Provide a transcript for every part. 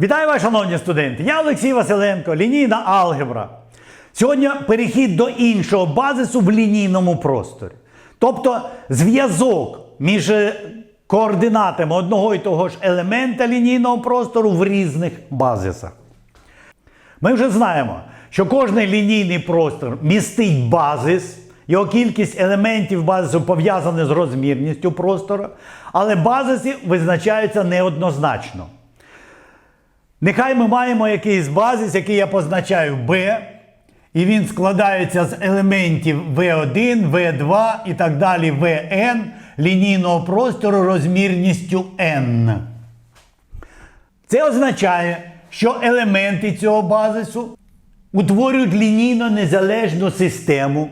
Вітаю вас, шановні студенти! Я Олексій Василенко, лінійна алгебра. Сьогодні перехід до іншого базису в лінійному просторі. Тобто зв'язок між е, координатами одного і того ж елемента лінійного простору в різних базисах. Ми вже знаємо, що кожен лінійний простор містить базис, його кількість елементів базису пов'язана з розмірністю простору, але базиси визначаються неоднозначно. Нехай ми маємо якийсь базис, який я позначаю B, і він складається з елементів V1, V2 і так далі Vn лінійного простору розмірністю n. Це означає, що елементи цього базису утворюють лінійно незалежну систему,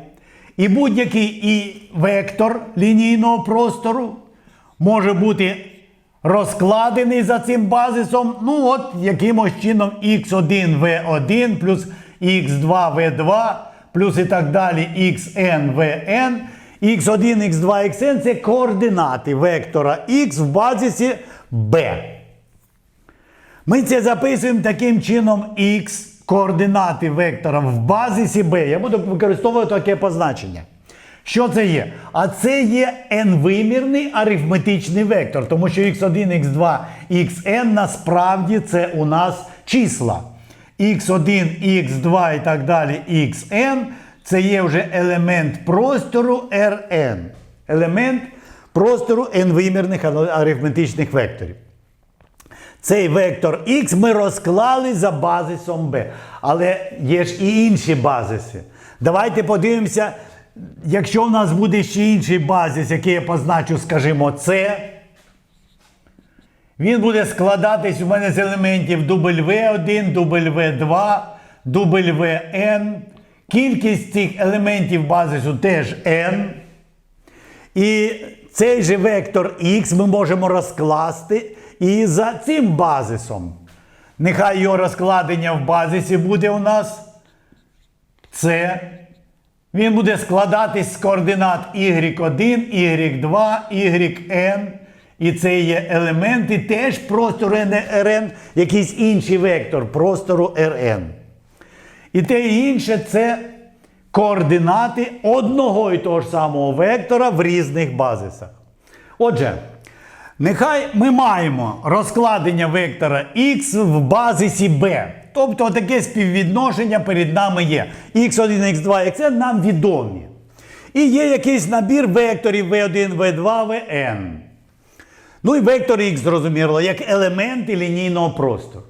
і будь-який і вектор лінійного простору може бути розкладений за цим базисом, ну от якимось чином x1 v1 плюс x2 v2 плюс і так далі xn vn. x1, x2, xn це координати вектора x в базисі b. Ми це записуємо таким чином x координати вектора в базисі b. Я буду використовувати таке позначення. Що це є? А це є n-вимірний арифметичний вектор, тому що x1, x2, xn насправді це у нас числа. x1, x2 і так далі xn це є вже елемент простору Rn. Елемент простору n-вимірних арифметичних векторів. Цей вектор X ми розклали за базисом B. Але є ж і інші базиси. Давайте подивимося, якщо в нас буде ще інший базис, який я позначу, скажімо, C, він буде складатись у мене з елементів W1, W2, WN. Кількість цих елементів базису теж N. І цей же вектор X ми можемо розкласти і за цим базисом. Нехай його розкладення в базисі буде у нас С. Він буде складатись з координат y1, y2, yn. І це є елементи теж простору Rn, якийсь інший вектор простору Rn. І те і інше це координати одного і того ж самого вектора в різних базисах. Отже, нехай ми маємо розкладення вектора x в базисі b. Тобто таке співвідношення перед нами є. x1, x2, xn нам відомі. І є якийсь набір векторів v1, v2, vn. Ну і вектор x, зрозуміло, як елементи лінійного простору.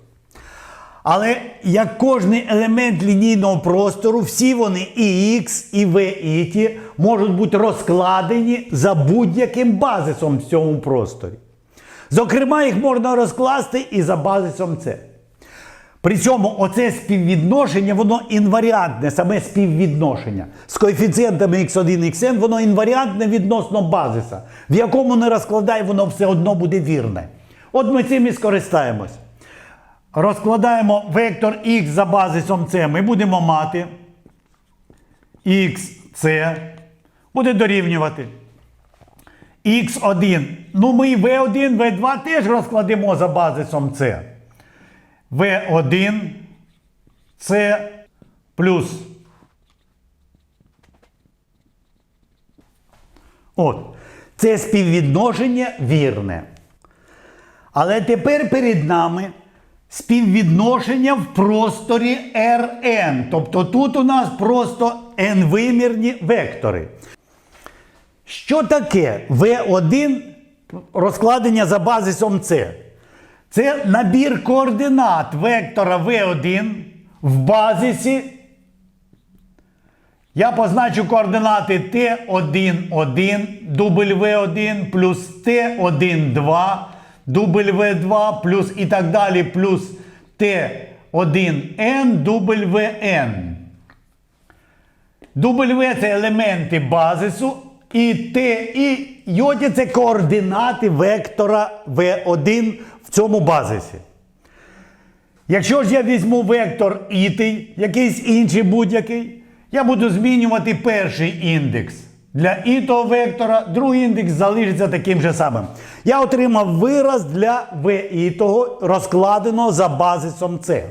Але як кожний елемент лінійного простору, всі вони і X, і V, і можуть бути розкладені за будь-яким базисом в цьому просторі. Зокрема, їх можна розкласти і за базисом C. При цьому оце співвідношення, воно інваріантне, саме співвідношення. З коефіцієнтами x1, xn, воно інваріантне відносно базиса. В якому не розкладай, воно все одно буде вірне. От ми цим і скористаємось. Розкладаємо вектор x за базисом c. Ми будемо мати xc буде дорівнювати. x1. Ну, ми v1, v2 теж розкладемо за базисом c. v1 c плюс. От. Це співвідношення вірне. Але тепер перед нами співвідношення в просторі Rn. Тобто тут у нас просто n-вимірні вектори. Що таке V1 розкладення за базисом C? Це набір координат вектора V1 в базисі. Я позначу координати T1,1, W1 плюс T1,2. W2 плюс і так далі, плюс T1N, WN. W це елементи базису, і T і йоті це координати вектора V1 в цьому базисі. Якщо ж я візьму вектор ітий, якийсь інший будь-який, я буду змінювати перший індекс. для і того вектора, другий індекс залишиться таким же самим. Я отримав вираз для в і того розкладеного за базисом С.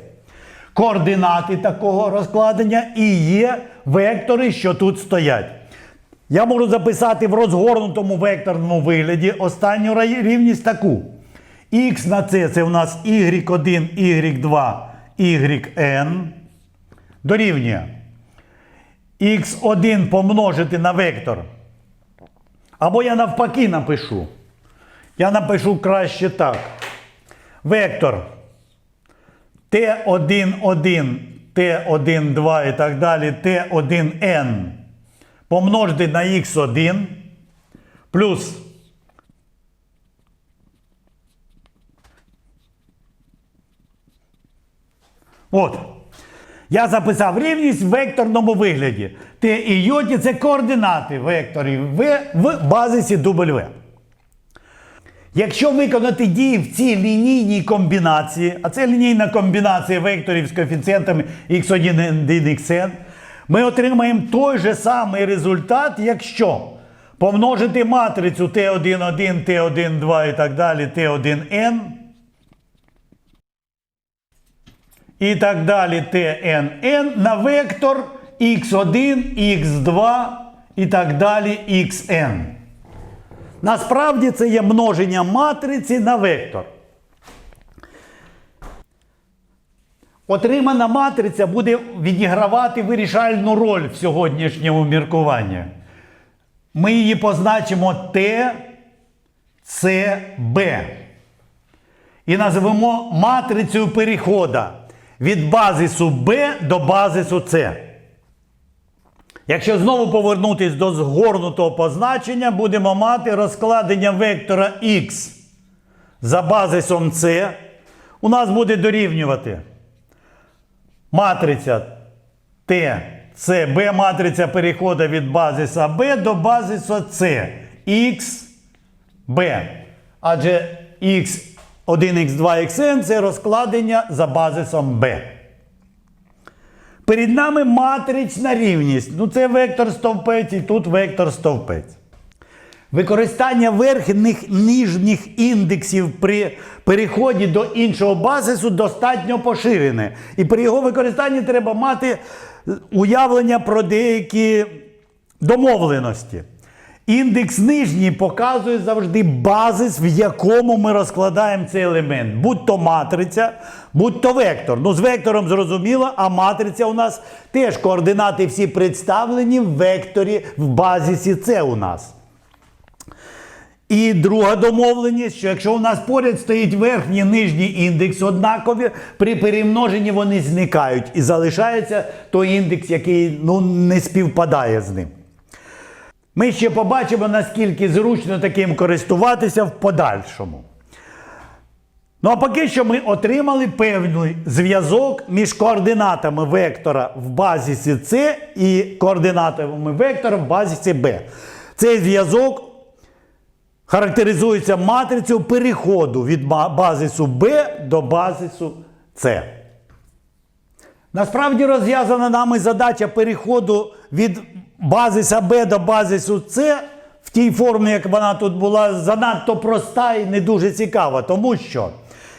Координати такого розкладення і є вектори, що тут стоять. Я можу записати в розгорнутому векторному вигляді останню рівність таку. Х на це це у нас y1, y2, yn дорівнює x1 помножити на вектор. Або я навпаки напишу. Я напишу краще так. Вектор Т1,1, Т1,2 і так далі, Т1N помножити на х1 плюс От. Я записав рівність в векторному вигляді. Т і йоті це координати векторів В в базисі W. Якщо виконати дії в цій лінійній комбінації, а це лінійна комбінація векторів з коефіцієнтами x1, n1, xn, ми отримаємо той же самий результат, якщо помножити матрицю T11, T12 і так далі, T1n і так далі TNN на вектор x1, x2 і так далі xn. Насправді це є множення матриці на вектор. Отримана матриця буде відігравати вирішальну роль в сьогоднішньому міркуванні. Ми її позначимо Т, С, Б. І назвемо матрицею переходу від базису Б до базису С. Якщо знову повернутися до згорнутого позначення, будемо мати розкладення вектора Х за базисом С. У нас буде дорівнювати матриця Т, С, Б, матриця переходу від базиса Б до базису С. Х, Б. Адже Х 1, Х2, Xn це розкладення за базисом B. Перед нами матрична рівність. Ну, це вектор стовпець і тут вектор стовпець. Використання верхніх нижніх індексів при переході до іншого базису достатньо поширене. І при його використанні треба мати уявлення про деякі домовленості. Індекс нижній показує завжди базис, в якому ми розкладаємо цей елемент. Будь то матриця, будь то вектор. Ну, з вектором зрозуміло, а матриця у нас теж координати всі представлені в векторі в базисі С у нас. І друга домовленість, що якщо у нас поряд стоїть верхній і нижній індекс однакові, при перемноженні вони зникають і залишається той індекс, який ну, не співпадає з ним. Ми ще побачимо, наскільки зручно таким користуватися в подальшому. Ну а поки що ми отримали певний зв'язок між координатами вектора в базисі С і координатами вектора в базисі Б. Цей зв'язок характеризується матрицею переходу від базису Б до базису С. Насправді розв'язана нами задача переходу від базиса Б до базису С в тій формі, як вона тут була, занадто проста і не дуже цікава. Тому що,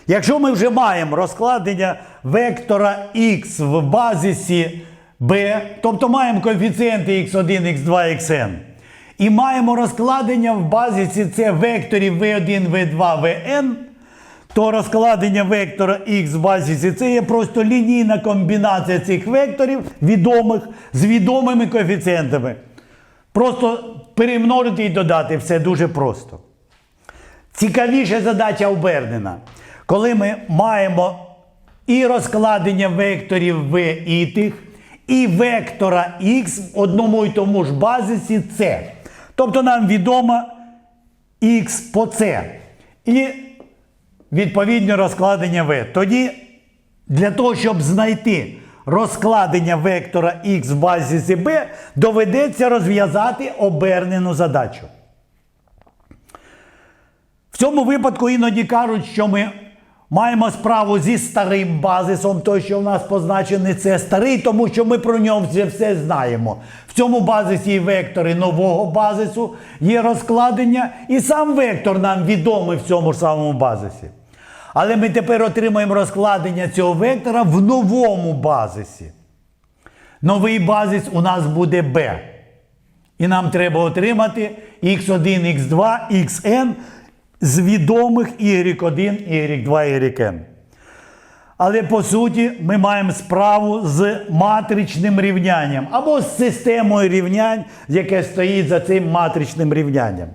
якщо ми вже маємо розкладення вектора Х в базисі Б, тобто маємо коефіцієнти x1, x2, xn, і маємо розкладення в базисі С векторів v1, v2, vn, то розкладення вектора Х в базисі це є просто лінійна комбінація цих векторів відомих з відомими коефіцієнтами. Просто перемножити і додати все дуже просто. Цікавіша задача обернена. Коли ми маємо і розкладення векторів В і тих, і вектора Х в одному і тому ж базисі С. Тобто нам відомо Х по С. І відповідно розкладення В. Тоді для того, щоб знайти розкладення вектора Х в базисі B, доведеться розв'язати обернену задачу. В цьому випадку іноді кажуть, що ми Маємо справу зі старим базисом, той, що в нас позначений, це старий, тому що ми про нього вже все знаємо. В цьому базисі є вектори нового базису, є розкладення, і сам вектор нам відомий в цьому ж самому базисі. Але ми тепер отримаємо розкладення цього вектора в новому базисі. Новий базис у нас буде b. І нам треба отримати x1, x2, xn з відомих y1, y2, yn. Але по суті ми маємо справу з матричним рівнянням або з системою рівнянь, яке стоїть за цим матричним рівнянням.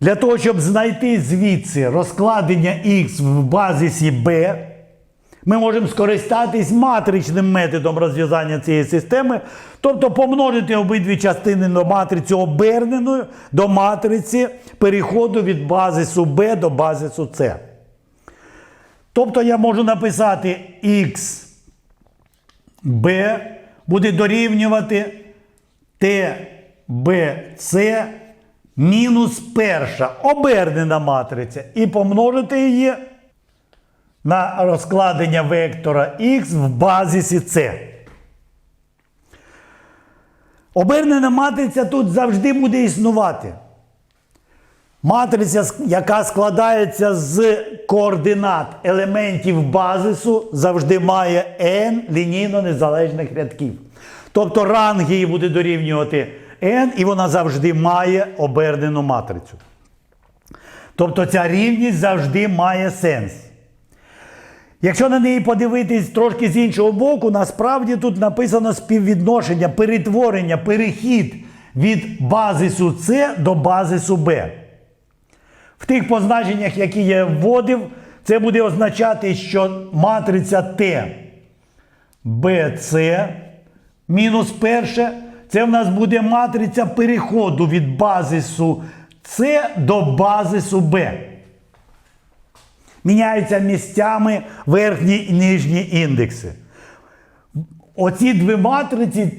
Для того, щоб знайти звідси розкладення х в базисі b, ми можемо скористатись матричним методом розв'язання цієї системи, тобто помножити обидві частини на матрицю оберненою до матриці переходу від базису b до базису c. Тобто я можу написати x b буде дорівнювати tbc мінус перша обернена матриця і помножити її на розкладення вектора x в базисі c. Обернена матриця тут завжди буде існувати. Матриця, яка складається з координат елементів базису, завжди має n лінійно незалежних рядків. Тобто ранг її буде дорівнювати n, і вона завжди має обернену матрицю. Тобто ця рівність завжди має сенс. Якщо на неї подивитись трошки з іншого боку, насправді тут написано співвідношення, перетворення, перехід від базису С до базису Б. В тих позначеннях, які я вводив, це буде означати, що матриця Т BC мінус перше, це в нас буде матриця переходу від базису С до базису Б. Міняються місцями верхні і нижні індекси. Оці дві матриці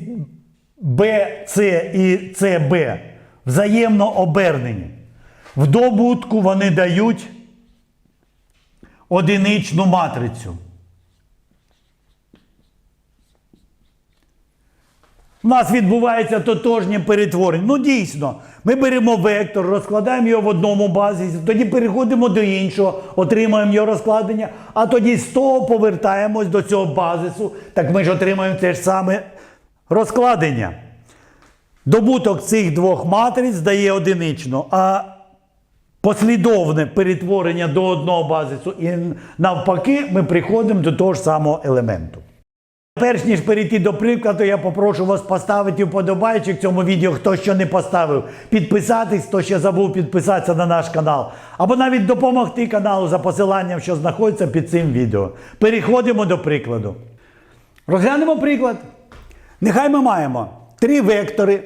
BC і CB взаємно обернені. В добутку вони дають одиничну матрицю. У нас відбувається тотожнє перетворення. Ну, дійсно, ми беремо вектор, розкладаємо його в одному базисі, тоді переходимо до іншого, отримуємо його розкладення, а тоді з того повертаємось до цього базису. Так ми ж отримаємо те ж саме розкладення. Добуток цих двох матриць дає одинично, а послідовне перетворення до одного базису і навпаки, ми приходимо до того ж самого елементу. Перш ніж перейти до прикладу, я попрошу вас поставити вподобайчик цьому відео, хто ще не поставив, підписатись, хто ще забув підписатися на наш канал, або навіть допомогти каналу за посиланням, що знаходиться під цим відео. Переходимо до прикладу. Розглянемо приклад. Нехай ми маємо три вектори,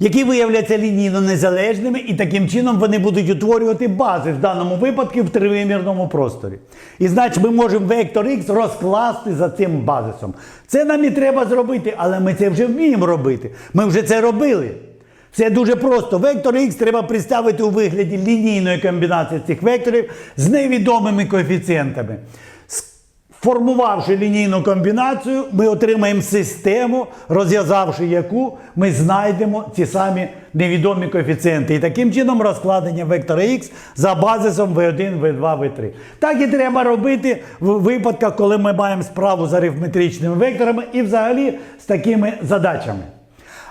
які виявляться лінійно незалежними, і таким чином вони будуть утворювати бази, в даному випадку в тривимірному просторі. І значить, ми можемо вектор Х розкласти за цим базисом. Це нам і треба зробити, але ми це вже вміємо робити. Ми вже це робили. Все дуже просто. Вектор Х треба представити у вигляді лінійної комбінації цих векторів з невідомими коефіцієнтами. Формувавши лінійну комбінацію, ми отримаємо систему, розв'язавши яку ми знайдемо ці самі невідомі коефіцієнти. І таким чином розкладення вектора Х за базисом V1, V2, V3. Так і треба робити в випадках, коли ми маємо справу з арифметичними векторами і взагалі з такими задачами.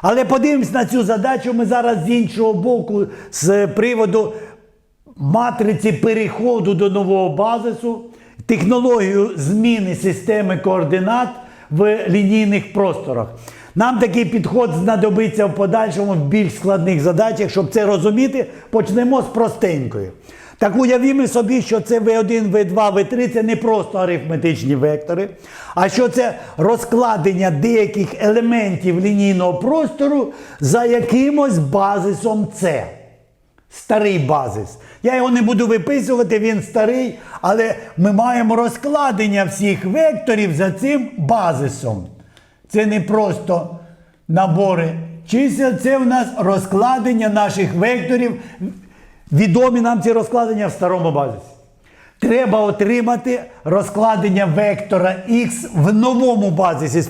Але подивимось на цю задачу ми зараз з іншого боку, з приводу матриці переходу до нового базису технологію зміни системи координат в лінійних просторах. Нам такий підход знадобиться в подальшому в більш складних задачах. Щоб це розуміти, почнемо з простенької. Так уявімо собі, що це V1, V2, V3 це не просто арифметичні вектори, а що це розкладення деяких елементів лінійного простору за якимось базисом С. Старий базис. Я його не буду виписувати, він старий, але ми маємо розкладення всіх векторів за цим базисом. Це не просто набори чисел, це в нас розкладення наших векторів. Відомі нам ці розкладення в старому базисі. треба отримати розкладення вектора Х в новому базисі,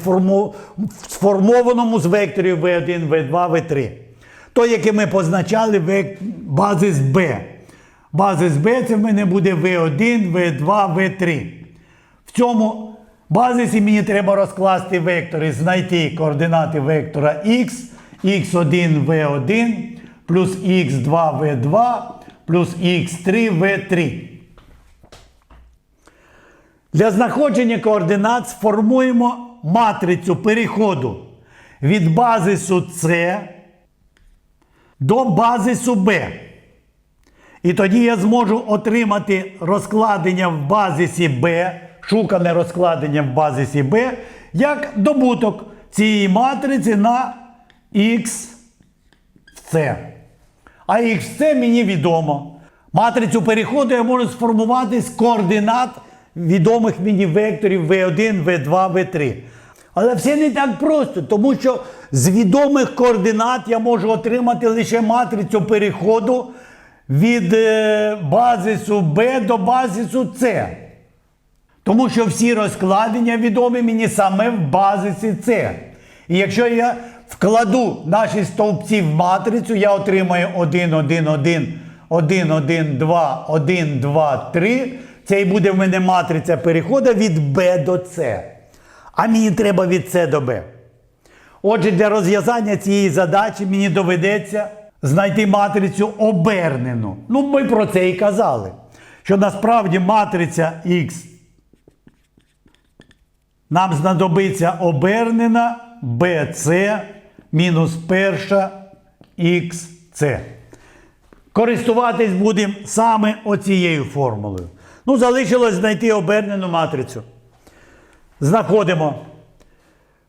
сформованому з векторів V1, V2, V3. Той, який ми позначали, базис B. Базис B це в мене буде V1, V2, V3. В цьому базисі мені треба розкласти вектори, знайти координати вектора X, x1, v1, плюс x2, v2, плюс x3, v3. Для знаходження координат сформуємо матрицю переходу від базису С до базису Б. І тоді я зможу отримати розкладення в базисі Б, шукане розкладення в базисі Б, як добуток цієї матриці на С. А С мені відомо. Матрицю переходу я можу сформувати з координат відомих мені векторів V1, V2, V3. Але все не так просто, тому що з відомих координат я можу отримати лише матрицю переходу від е, базису B до базису С. Тому що всі розкладення відомі мені саме в базисі С. І якщо я вкладу наші стовпці в матрицю, я отримаю 1, 1, 1, 1, 1, 2, 1, 2, 3. Це і буде в мене матриця переходу від B до С. А мені треба від С до Б. Отже, для розв'язання цієї задачі мені доведеться знайти матрицю обернену. Ну, ми про це і казали. Що насправді матриця Х нам знадобиться обернена BC мінус перша XC. Користуватись будемо саме оцією формулою. Ну, залишилось знайти обернену матрицю. Знаходимо.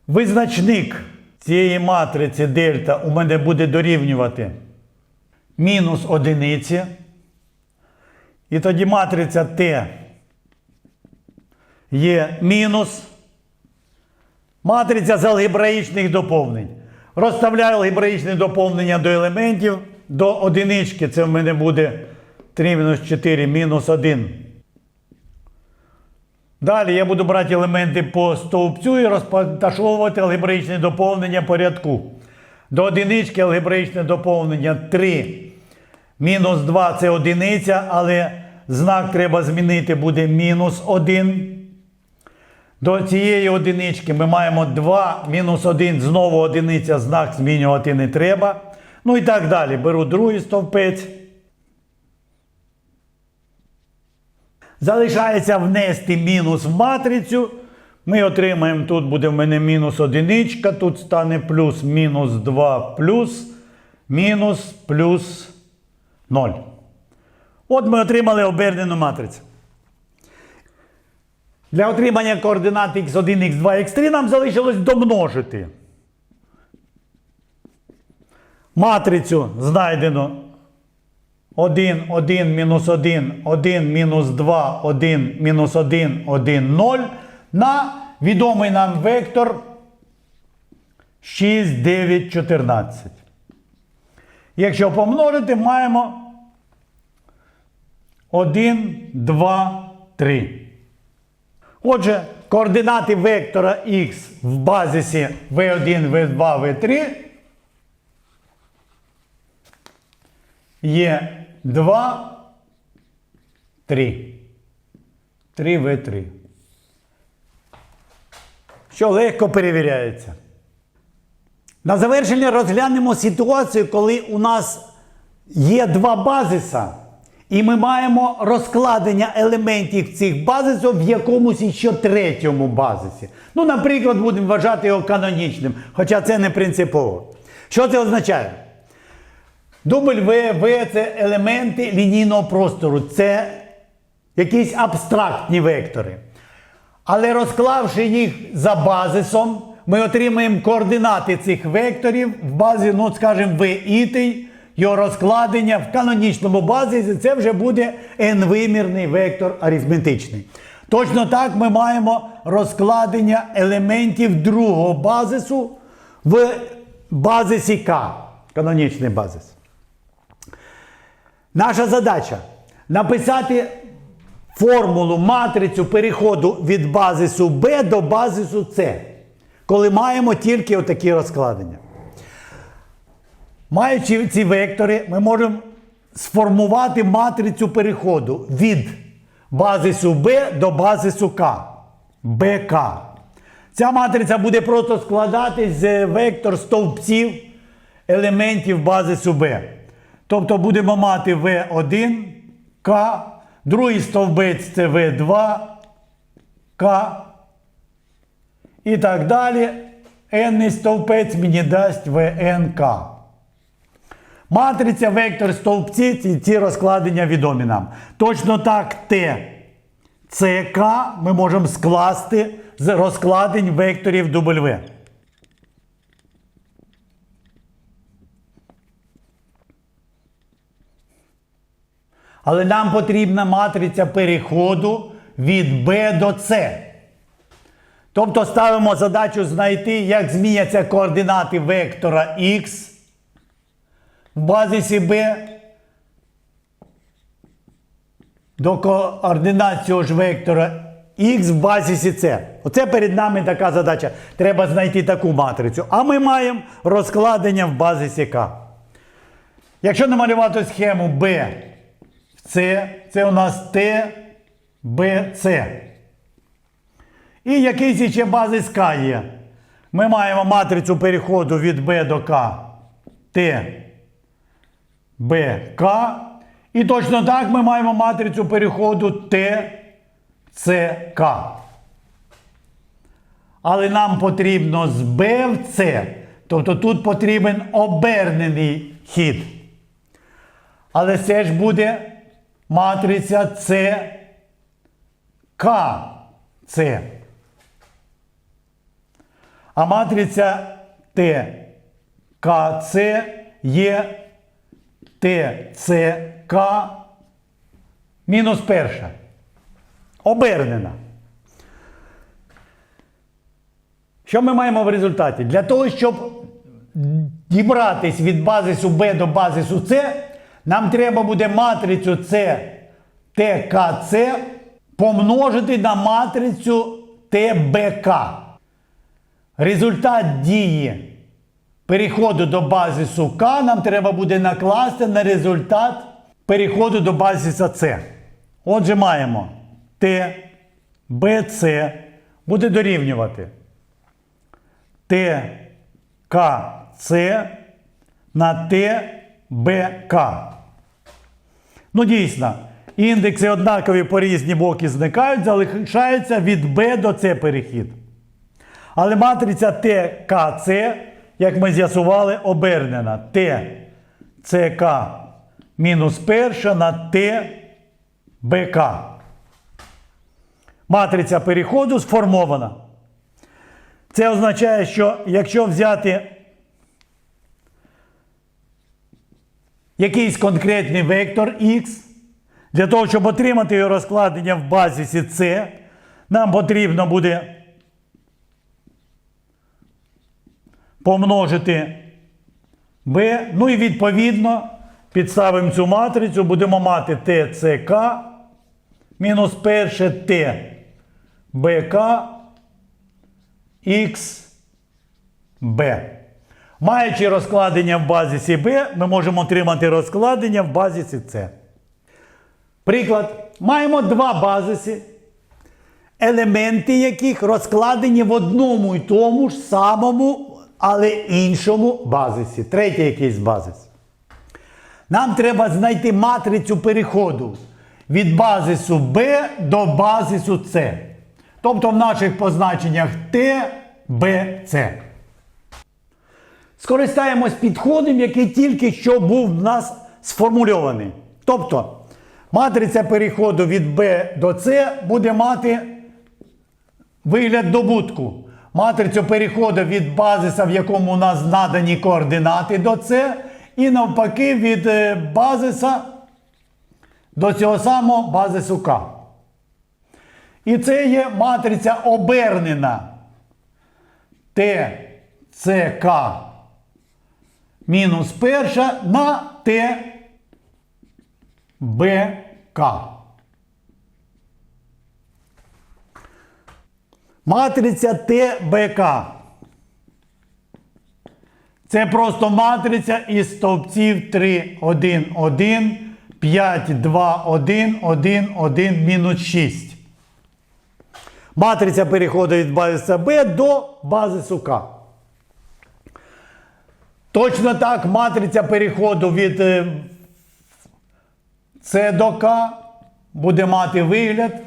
Визначник цієї матриці дельта у мене буде дорівнювати мінус одиниці. І тоді матриця Т є мінус. Матриця з алгебраїчних доповнень. Розставляю алгебраїчне доповнення до елементів до одинички. Це в мене буде 3 мінус 4 мінус 1. Далі я буду брати елементи по стовпцю і розташовувати алгебраїчне доповнення по рядку. До одинички алгебраїчне доповнення 3. Мінус 2 це одиниця, але знак треба змінити буде мінус 1. До цієї одинички ми маємо 2, мінус 1, знову одиниця, знак змінювати не треба. Ну і так далі. Беру другий стовпець. Залишається внести мінус в матрицю. Ми отримаємо, тут буде в мене мінус одиничка, тут стане плюс мінус 2 плюс, мінус плюс 0. От ми отримали обернену матрицю. Для отримання координат x1, x2, x3 нам залишилось домножити. Матрицю знайдено 1, 1, мінус 1, 1, мінус 2, 1, мінус 1, 1, 0 на відомий нам вектор 6, 9, 14. Якщо помножити, маємо 1, 2, 3. Отже, координати вектора Х в базисі V1, V2, V3 є 2, 3. 3В3. Що легко перевіряється. На завершення розглянемо ситуацію, коли у нас є два базиса, і ми маємо розкладення елементів цих базисів в якомусь іще третьому базисі. Ну, наприклад, будемо вважати його канонічним, хоча це не принципово. Що це означає? Дубль В, В це елементи лінійного простору, це якісь абстрактні вектори. Але розклавши їх за базисом, ми отримаємо координати цих векторів в базі, ну, скажімо, В ітий, його розкладення в канонічному базисі, це вже буде n-вимірний вектор арифметичний. Точно так ми маємо розкладення елементів другого базису в базисі К, канонічний базис. Наша задача написати формулу матрицю переходу від базису B до базису C, коли маємо тільки отакі розкладення. Маючи ці вектори, ми можемо сформувати матрицю переходу від базису B до базису К. БК. Ця матриця буде просто складатись з вектор стовпців елементів базису B. Тобто будемо мати V1, К, другий стовбець це V2, К. І так далі. n стовпець мені дасть ВНК. Матриця, вектор, стовпці, ці, ці розкладення відомі нам. Точно так Т, ЦК ми можемо скласти з розкладень векторів W. Але нам потрібна матриця переходу від B до C. Тобто ставимо задачу знайти, як зміняться координати вектора X в базисі B до координат цього ж вектора X в базисі C. Оце перед нами така задача. Треба знайти таку матрицю. А ми маємо розкладення в базисі К. Якщо намалювати схему B C, це у нас B, C. І якийсь ще базис К є. Ми маємо матрицю переходу від B до К. Т, Б, К. І точно так ми маємо матрицю переходу Т, С, К. Але нам потрібно з Б в С. Тобто тут потрібен обернений хід. Але це ж буде матриця С, К, С. А матриця Т, К, С. Є. Т, С, К. Мінус перша. Обернена. Що ми маємо в результаті? Для того, щоб дібратись від базису B до базису С, нам треба буде матрицю С ТКЦ помножити на матрицю ТБК. Результат дії переходу до базису К нам треба буде накласти на результат переходу до базиса С. Отже, маємо Т, БЦ буде дорівнювати Т, К, С на Т, БК. Ну, дійсно, індекси однакові по різні боки зникають, залишається від Б до С перехід. Але матриця ТКЦ, як ми з'ясували, обернена. Т, ЦК мінус перша на Т, БК. Матриця переходу сформована. Це означає, що якщо взяти якийсь конкретний вектор X, для того, щоб отримати його розкладення в базисі С, нам потрібно буде помножити b, ну і відповідно підставимо цю матрицю, будемо мати ТЦК мінус перше Т БК XB. Маючи розкладення в базисі B, ми можемо отримати розкладення в базисі С. Приклад. Маємо два базиси, елементи яких розкладені в одному і тому ж самому, але іншому базисі. Третій якийсь базис. Нам треба знайти матрицю переходу від базису B до базису С. Тобто в наших позначеннях Т, Б, С. Скористаємось підходом, який тільки що був в нас сформульований. Тобто, матриця переходу від B до С буде мати вигляд добутку. Матрицю переходу від базиса, в якому у нас надані координати до С, і навпаки від е, базиса до цього самого базису К. І це є матриця обернена Т, С, К мінус перша на Т БК. Матриця ТБК. Це просто матриця із стовпців 3, 1, 1, 5, 2, 1, 1, 1, мінус 6. Матриця переходить від базиса Б до базису К. Точно так матриця переходу від е, С до К буде мати вигляд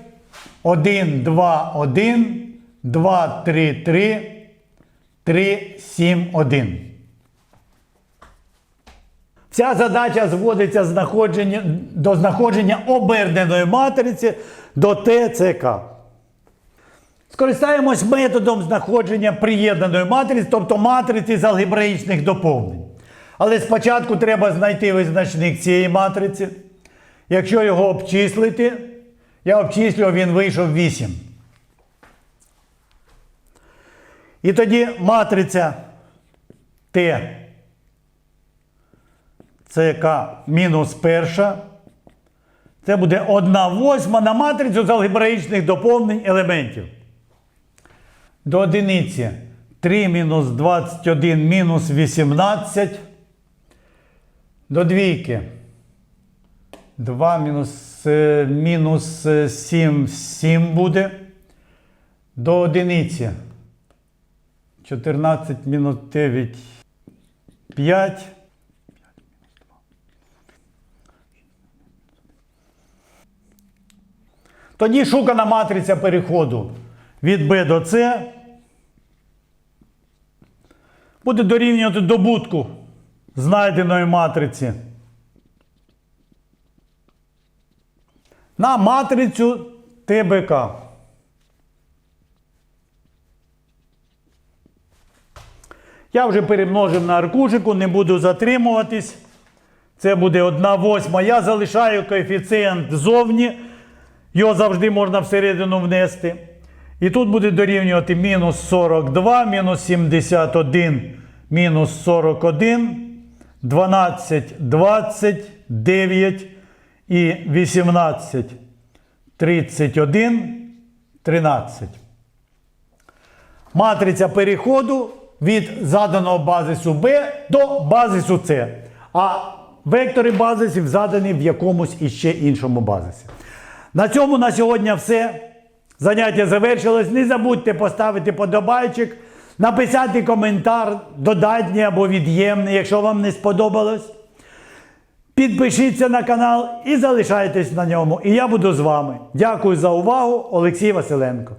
1, 2, 1, 2, 3, 3, 3, 7, 1. Ця задача зводиться знаходження, до знаходження оберненої матриці до ТЦК. Скористаємось методом знаходження приєднаної матриці, тобто матриці з алгебраїчних доповнень. Але спочатку треба знайти визначник цієї матриці. Якщо його обчислити, я обчислював, він вийшов 8. І тоді матриця Т ЦК мінус перша. Це буде 1 восьма на матрицю з алгебраїчних доповнень елементів. До одиниці 3 мінус 21 мінус 18. До двійки 2 мінус, е, мінус е, 7, 7 буде. До одиниці 14 мінус 9, 5. Тоді шукана матриця переходу від B до C буде дорівнювати добутку знайденої матриці на матрицю ТБК. Я вже перемножив на аркушику, не буду затримуватись. Це буде 1 восьма. Я залишаю коефіцієнт зовні. Його завжди можна всередину внести. І тут буде дорівнювати мінус 42, мінус 71, мінус 41, 12, 20, 9 і 18, 31, 13. Матриця переходу від заданого базису B до базису C. А вектори базисів задані в якомусь іще іншому базисі. На цьому на сьогодні все. Заняття завершилось. Не забудьте поставити подобайчик, написати коментар, додатній або від'ємний, якщо вам не сподобалось. Підпишіться на канал і залишайтесь на ньому. І я буду з вами. Дякую за увагу, Олексій Василенко.